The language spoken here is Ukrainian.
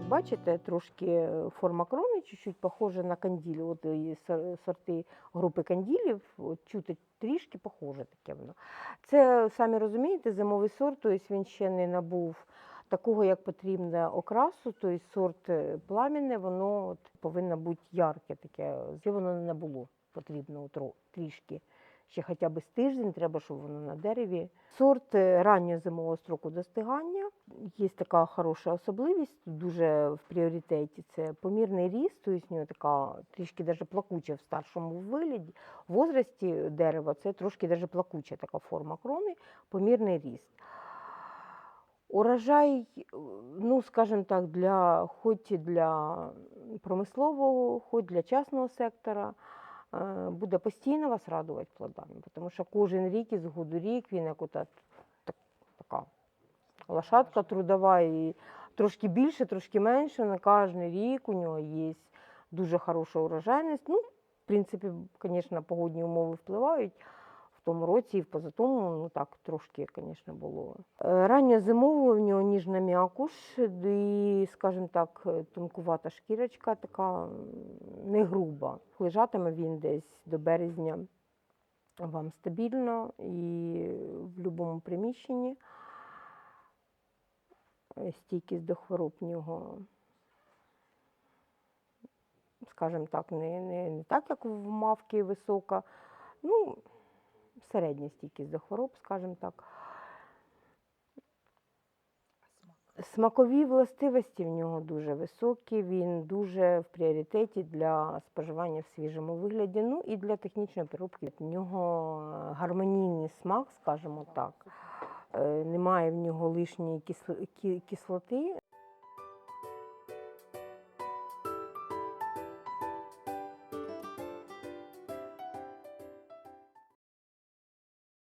так бачите, трошки форма крони чуть-чуть похожа на канділь. От і сорти групи канділів, от чути трішки похоже таке воно. Це, самі розумієте, зимовий сорт, тобто він ще не набув такого, як потрібно окрасу, тобто сорт е, пламінне, воно от повинно бути ярке таке. Воно не набуло потрібно трішки. Ще хоча б з тиждень треба, щоб воно на дереві. Сорт е, раннього зимового строку достигання. Є така хороша особливість, дуже в пріоритеті. Це помірний ріст, тобто нього така трішки даже плакуча в старшому вигляді. В возрасті дерева це трошки даже плакуча така форма крони, помірний ріст. Урожай, ну, скажімо так, для, хоч для промислового, хоч для частного сектора, буде постійно вас радувати плодами, тому що кожен рік із году рік він як ота, так, така лошадка трудова і трошки більше, трошки менше. На кожен рік у нього є дуже хороша урожайність. Ну, в принципі, звісно, погодні умови впливають. В тому році і в позатому, ну так, трошки, звісно, було. Е, Ранньо зимово в нього ніжна м'якуш і, скажімо так, е, тонкувата шкірочка, така не груба. Лежатиме він десь до березня вам стабільно і в будь-якому приміщенні. Стійкість до хвороб нього, скажімо так, не, не, не так, як в мавки висока. Ну, середня стійкість до хвороб, скажімо так. Смакові властивості в нього дуже високі, він дуже в пріоритеті для споживання в свіжому вигляді, ну і для технічної переробки. В нього гармонійний смак, скажімо так. Е, Немає в нього лишньої кислоти.